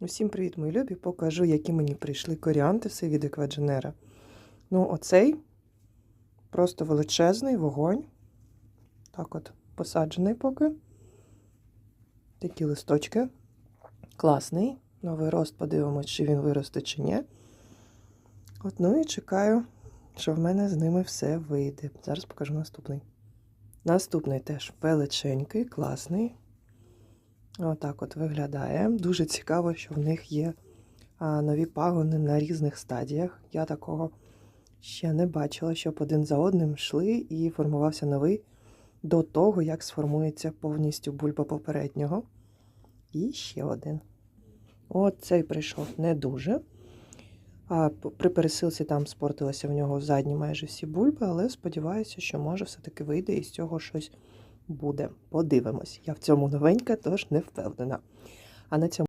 Усім привіт, мої любі! Покажу, які мені прийшли коріантиси від Еквадженера. Ну, оцей просто величезний вогонь. Так от, посаджений поки. Такі листочки. Класний. Новий рост, подивимось, чи він виросте, чи ні. От, ну і чекаю, що в мене з ними все вийде. Зараз покажу наступний. Наступний теж величенький, класний. Отак от виглядає. Дуже цікаво, що в них є нові пагони на різних стадіях. Я такого ще не бачила, щоб один за одним йшли і формувався новий до того, як сформується повністю бульба попереднього. І ще один. От цей прийшов не дуже. А при пересилці там спортилися в нього задні майже всі бульби, але сподіваюся, що може все-таки вийде і з цього щось буде. Подивимось. Я в цьому новенька, тож не впевнена. А на цьому